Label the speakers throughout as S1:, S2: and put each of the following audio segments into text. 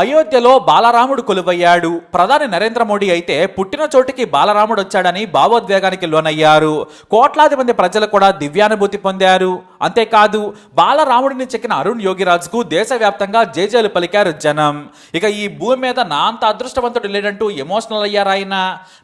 S1: అయోధ్యలో బాలరాముడు కొలువయ్యాడు. ప్రధాని నరేంద్ర మోడీ అయితే పుట్టిన చోటికి బాలరాముడు వచ్చాడని భావోద్వేగానికి లోనయ్యారు. కోట్లాది మంది ప్రజలు కూడా దివ్యానుభూతి పొందారు. అంతేకాదు బాలరాముడిని చెక్కిన అరుణ్ యోగిరాజ్కు దేశవ్యాప్తంగా జేజేలు పలికారు జనం. ఇక ఈ భూమి మీద నా అంత అదృష్టవంతుడు లేడంటూ ఎమోషనల్ అయ్యారాయన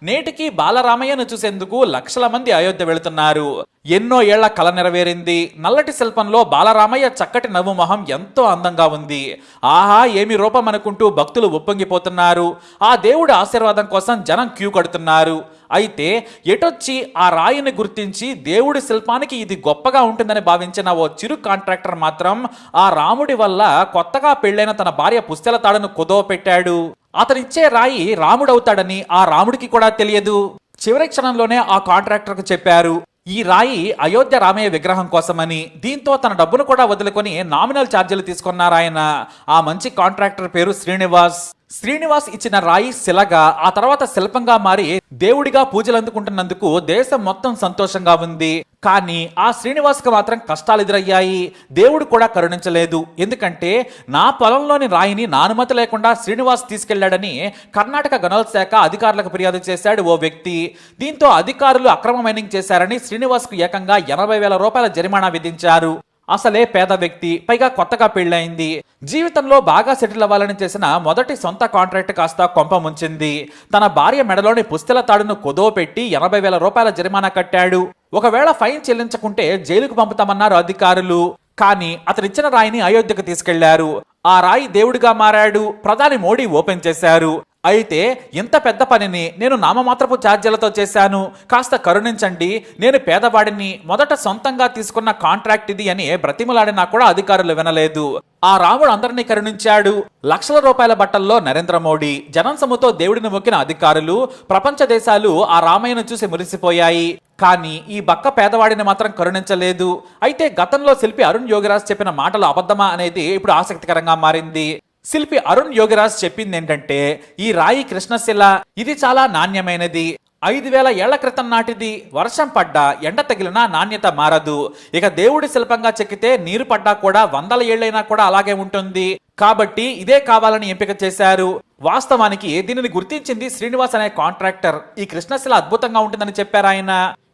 S1: నేటికి బాలరామయ్యను చూసేందుకు లక్షల మంది అయోధ్య వెళుతున్నారు. ఎన్నో ఏళ్ళ కల నెరవేరింది. నల్లటి శిల్పంలో బాలరామయ్య చక్కటి నవ్వు మొహం ఎంతో అందంగా ఉంది. ఆహా ఏమి రూపం అనుకుంటూ భక్తులు ఉప్పొంగిపోతున్నారు. ఆ దేవుడి ఆశీర్వాదం కోసం జనం క్యూ కడుతున్నారు. అయితే ఎటొచ్చి ఆ రాయిని గుర్తించి దేవుడి శిల్పానికి ఇది గొప్పగా ఉంటుందని భావించిన ఓ చిరు కాంట్రాక్టర్ మాత్రం ఆ రాముడి వల్ల కొత్తగా పెళ్ళైన తన భార్య పుస్తెల తాడును కుదవ పెట్టాడు అతనిచ్చే రాయి రాముడవుతాడని ఆ రాముడికి కూడా తెలియదు. చివరి క్షణంలోనే ఆ కాంట్రాక్టర్కు చెప్పారు ఈ రాయి అయోధ్య రామయ్య విగ్రహం కోసమని. దీంతో తన డబ్బును కూడా వదులుకొని నామినల్ ఛార్జీలు తీసుకున్నారాయన ఆ మంచి కాంట్రాక్టర్ పేరు శ్రీనివాస్. శ్రీనివాస్ ఇచ్చిన రాయి శిలగా ఆ తర్వాత శిల్పంగా మారి దేవుడిగా పూజలు అందుకుంటున్నందుకు దేశం మొత్తం సంతోషంగా ఉంది. కానీ ఆ శ్రీనివాస్కి మాత్రం కష్టాలు ఎదురయ్యాయి. దేవుడు కూడా కరుణించలేదు. ఎందుకంటే నా పొలంలోని రాయిని నానుమతి లేకుండా శ్రీనివాస్ తీసుకెళ్ళాడని కర్ణాటక గనుల శాఖ అధికారులకు ఫిర్యాదు చేశాడు ఓ వ్యక్తి. దీంతో అధికారులు అక్రమ మైనింగ్ చేశారని శ్రీనివాస్కు ఏకంగా ఎనభై వేల రూపాయల జరిమానా విధించారు. అసలే పేద వ్యక్తి పైగా కొత్తగా పెళ్ళయింది. జీవితంలో బాగా సెటిల్ అవ్వాలని చేసిన మొదటి సొంత కాంట్రాక్ట్ కాస్త కొంప ముంచింది. తన భార్య మెడలోని పుస్తెల తాడును కుదో పెట్టి ఎనభై వేల రూపాయల జరిమానా కట్టాడు. ఒకవేళ ఫైన్ చెల్లించకుంటే జైలుకు పంపుతామన్నారు అధికారులు. కానీ అతనిచ్చిన రాయిని అయోధ్యకు తీసుకెళ్ళారు. ఆ రాయి దేవుడిగా మారాడు. ప్రధాని మోడీ ఓపెన్ చేశారు. అయితే ఇంత పెద్ద పనిని నేను నామమాత్రపు ఛార్జీలతో చేశాను. కాస్త కరుణించండి. నేను పేదవాడిని మొదట సొంతంగా తీసుకున్న కాంట్రాక్ట్ ఇది అని బ్రతిమలాడినా కూడా అధికారులు వినలేదు. ఆ రాముడు అందరినీ కరుణించాడు. లక్షల రూపాయల బట్టల్లో నరేంద్ర మోడీ జనంసముతో దేవుడిని మొక్కిన అధికారులు ప్రపంచ దేశాలు ఆ రామయ్యను చూసి మురిసిపోయాయి. కానీ ఈ బక్క పేదవాడిని మాత్రం కరుణించలేదు. అయితే గతంలో శిల్పి అరుణ్ యోగిరాజ్ చెప్పిన మాటలు అబద్ధమా అనేది ఇప్పుడు ఆసక్తికరంగా మారింది. శిల్పి అరుణ్ యోగిరాజ్ చెప్పింది ఏంటంటే ఈ రాయి కృష్ణశిల ఇది చాలా నాణ్యమైనది. ఐదు వేల ఏళ్ళ క్రితం నాటిది. వర్షం పడ్డా ఎండ తగిలినా నాణ్యత మారదు. ఇక దేవుడి శిల్పంగా చెక్కితే నీరు పడ్డా కూడా వందల ఏళ్ళైనా కూడా అలాగే ఉంటుంది. కాబట్టి ఇదే కావాలని ఎంపిక చేశారు. వాస్తవానికి దీనిని గుర్తించింది శ్రీనివాస్ అనే కాంట్రాక్టర్. ఈ కృష్ణశిల అద్భుతంగా ఉంటుందని చెప్పారు ఆయన.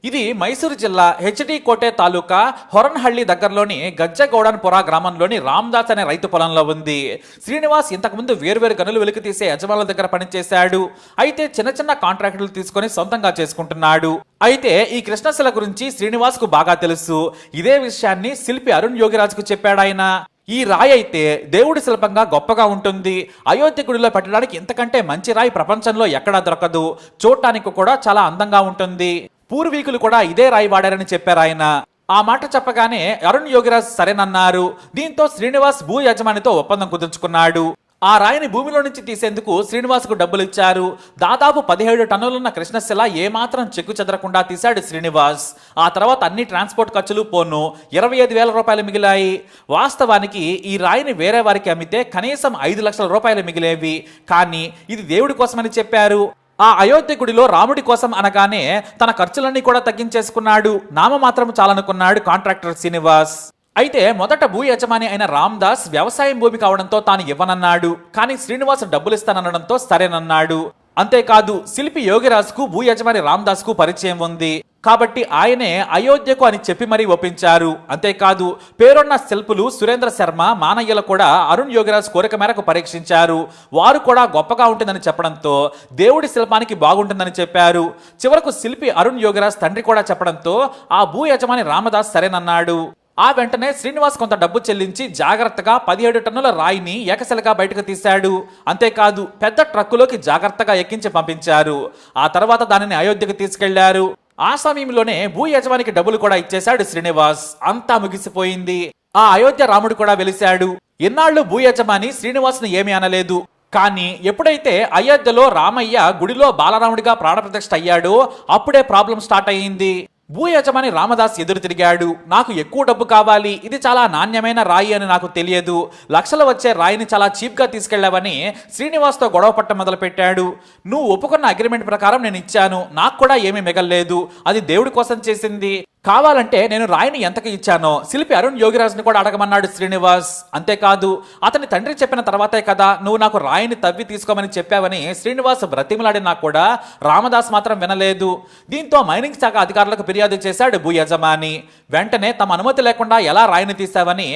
S1: ఇది మైసూరు జిల్లా హెచ్డి కోటే తాలూకా హొరన్హళ్ళి దగ్గరలోని గజ్జగౌడన్పుర గ్రామంలోని రామ్దాస్ అనే రైతు పొలంలో ఉంది. శ్రీనివాస్ ఇంతకుముందు వేరువేరు గనులు వెలికి తీసే యజమానుల దగ్గర పనిచేశాడు. అయితే చిన్న చిన్న కాంట్రాక్టులు తీసుకొని సొంతంగా చేసుకుంటున్నాడు. అయితే ఈ కృష్ణశిల గురించి శ్రీనివాస్కు బాగా తెలుసు. ఇదే విషయాన్ని శిల్పి అరుణ్ యోగిరాజుకు చెప్పాడు ఆయన. ఈ రాయి అయితే దేవుడి శిల్పంగా గొప్పగా ఉంటుంది. అయోధ్య గుడిలో పెట్టడానికి ఇంతకంటే మంచి రాయి ప్రపంచంలో ఎక్కడా దొరకదు. చూడటానికి కూడా చాలా అందంగా ఉంటుంది. పూర్వీకులు కూడా ఇదే రాయి వాడారని చెప్పారు ఆయన. ఆ మాట చెప్పగానే అరుణ్ యోగిరాజ్ సరేనన్నారు. దీంతో శ్రీనివాస్ భూ యజమానితో ఒప్పందం కుదుర్చుకున్నాడు. ఆ రాయిని భూమిలో నుంచి తీసేందుకు శ్రీనివాస్కు డబ్బులు ఇచ్చారు. దాదాపు పదిహేడు టన్నులున్న కృష్ణశిల ఏమాత్రం చెక్కు చెదరకుండా తీశాడు శ్రీనివాస్. ఆ తర్వాత అన్ని ట్రాన్స్పోర్ట్ ఖర్చులు పోను. ఇరవై ఐదు వేల రూపాయలు మిగిలాయి. వాస్తవానికి ఈ రాయిని వేరే వారికి అమ్మితే కనీసం ఐదు లక్షల రూపాయలు మిగిలేవి. కానీ ఇది దేవుడి కోసమని చెప్పారు. ఆ అయోధ్య గుడిలో రాముడి కోసం అనగానే తన ఖర్చులన్నీ కూడా తగ్గించేసుకున్నాడు. నామ మాత్రం చాలనుకున్నాడు కాంట్రాక్టర్ శ్రీనివాస్. అయితే మొదట భూ యజమాని అయిన రామ్దాస్ వ్యవసాయం భూమి కావడంతో తాను ఇవ్వనన్నాడు. కానీ శ్రీనివాస్ డబ్బులు ఇస్తాననడంతో సరేనన్నాడు. అంతేకాదు శిల్పి యోగిరాజ్కు భూ యజమాని రామ్దాస్కు పరిచయం ఉంది. కాబట్టి ఆయనే అయోధ్యకు అని చెప్పి మరీ ఒప్పించారు. అంతేకాదు పేరున్న శిల్పులు సురేంద్ర శర్మ మానయ్యలు కూడా అరుణ్ యోగిరాజ్ కోరిక మేరకు పరీక్షించారు. వారు కూడా గొప్పగా ఉంటుందని చెప్పడంతో దేవుడి శిల్పానికి బాగుంటుందని చెప్పారు. చివరకు శిల్పి అరుణ్ యోగిరాజ్ తండ్రి కూడా చెప్పడంతో ఆ భూ యజమాని రామదాస్ సరేనన్నాడు. ఆ వెంటనే శ్రీనివాస్ కొంత డబ్బు చెల్లించి జాగ్రత్తగా పదిహేడు టన్నుల రాయిని ఏకశిలగా బయటకు తీశాడు. అంతేకాదు పెద్ద ట్రక్కులోకి జాగ్రత్తగా ఎక్కించి పంపించారు. ఆ తర్వాత దానిని అయోధ్యకు తీసుకెళ్ళారు. ఆ సమయంలోనే భూ యజమానికి డబ్బులు కూడా ఇచ్చేశాడు శ్రీనివాస్. అంతా ముగిసిపోయింది. ఆ అయోధ్య రాముడు కూడా వెలిశాడు. ఇన్నాళ్ళు భూ యజమాని శ్రీనివాస్ని ఏమీ అనలేదు. కానీ ఎప్పుడైతే అయోధ్యలో రామయ్య గుడిలో బాలరాముడిగా ప్రాణప్రతిష్ఠ అయ్యాడో అప్పుడే ప్రాబ్లం స్టార్ట్ అయ్యింది. భూ యజమాని రామదాస్ ఎదురు తిరిగాడు. నాకు ఎక్కువ డబ్బు కావాలి. ఇది చాలా నాణ్యమైన రాయి అని నాకు తెలియదు. లక్షలు వచ్చే రాయిని చాలా చీప్గా తీసుకెళ్ళావని శ్రీనివాస్తో గొడవ పట్ట మొదలుపెట్టాడు. నువ్వు ఒప్పుకున్న అగ్రిమెంట్ ప్రకారం నేను ఇచ్చాను. నాకు కూడా ఏమీ మిగల్లేదు. అది దేవుడి కోసం చేసింది. కావాలంటే నేను రాయిని ఎంతకి ఇచ్చానో శిల్పి అరుణ్ యోగిరాజ్ని కూడా అడగమన్నాడు శ్రీనివాస్. అంతేకాదు అతని తండ్రి చెప్పిన తర్వాతే కదా నువ్వు నాకు రాయిని తవ్వి తీసుకోమని చెప్పావని శ్రీనివాస్ బ్రతిమలాడినా కూడా రామదాస్ మాత్రం వినలేదు. దీంతో మైనింగ్ శాఖ అధికారులకు ఫిర్యాదు చేశాడు భూ యజమాని. వెంటనే తమ అనుమతి లేకుండా ఎలా రాయిని తీశావని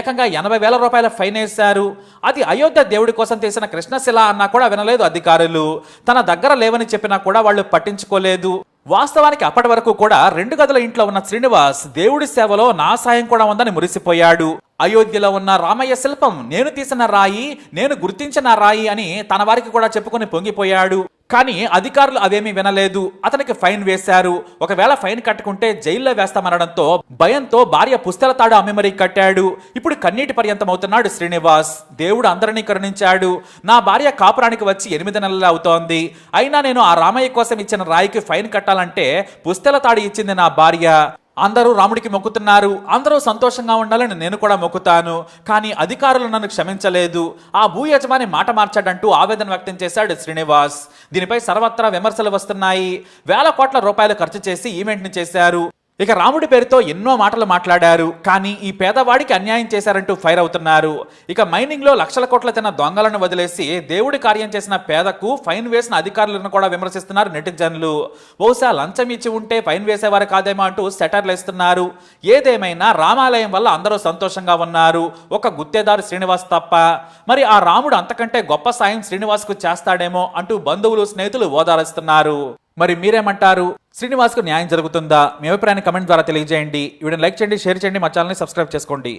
S1: ఏకంగా ఎనభై వేల రూపాయల ఫైన్ వేశారు. అది అయోధ్య దేవుడి కోసం తీసిన కృష్ణశిల అన్నా కూడా వినలేదు అధికారులు. తన దగ్గర లేవని చెప్పినా కూడా వాళ్ళు పట్టించుకోలేదు. వాస్తవానికి అప్పటి వరకు కూడా రెండు గదుల ఇంట్లో ఉన్న శ్రీనివాస్ దేవుడి సేవలో నా సాయం కూడా ఉందని మురిసిపోయాడు. అయోధ్యలో ఉన్న రామయ్య శిల్పం నేను తీసిన రాయి నేను గుర్తించిన రాయి అని తన వారికి కూడా చెప్పుకుని పొంగిపోయాడు. కానీ అధికారులు అవేమీ వినలేదు. అతనికి ఫైన్ వేశారు. ఒకవేళ ఫైన్ కట్టుకుంటే జైల్లో వేస్తామనడంతో భయంతో భార్య పుస్తల తాడు అమ్మి మరీ కట్టాడు. ఇప్పుడు కన్నీటి పర్యంతం అవుతున్నాడు శ్రీనివాస్. దేవుడు అందరినీ కరుణించాడు. నా భార్య కాపురానికి వచ్చి ఎనిమిది నెలలు అవుతోంది. అయినా నేను ఆ రామయ్య కోసం ఇచ్చిన రాయికి ఫైన్ కట్టాలంటే పుస్తల తాడు ఇచ్చింది నా భార్య. అందరూ రాముడికి మొక్కుతున్నారు అందరూ సంతోషంగా ఉండాలని నేను కూడా మొక్కుతాను కానీ అధికారులు నన్ను క్షమించలేదు. ఆ భూ యజమాని మాట మార్చాడంటూ ఆవేదన వ్యక్తం చేశాడు శ్రీనివాస్. దీనిపై సర్వత్రా విమర్శలు వస్తున్నాయి. వేల కోట్ల రూపాయలు ఖర్చు చేసి ఈవెంట్ని చేశారు. ఇక రాముడి పేరుతో ఎన్నో మాటలు మాట్లాడారు కానీ ఈ పేదవాడికి అన్యాయం చేశారంటూ ఫైర్ అవుతున్నారు. ఇక మైనింగ్లో లక్షల కోట్ల తిన్న దొంగలను వదిలేసి దేవుడి కార్యం చేసిన పేదకు ఫైన్ వేసిన అధికారులను కూడా విమర్శిస్తున్నారు నెటిజన్లు. బహుశా లంచం ఇచ్చి ఉంటే ఫైన్ వేసేవారు కాదేమో అంటూ సెటర్లు వేస్తున్నారు. ఏదేమైనా రామాలయం వల్ల అందరూ సంతోషంగా ఉన్నారు. ఒక గుత్తేదారు శ్రీనివాస్ తప్ప. మరి ఆ రాముడు అంతకంటే గొప్ప సాయం శ్రీనివాస్కు చేస్తాడేమో అంటూ బంధువులు స్నేహితులు ఓదారుస్తున్నారు. మరి మీరేమంటారు? శ్రీనివాస్కు న్యాయం జరుగుతుందా? మీ అభిప్రాయాన్ని కమెంట్ ద్వారా తెలియజేయండి. వీడిని లైక్ చేయండి షేర్ చేయండి మా ఛానల్ని సబ్స్క్రైబ్ చేసుకోండి.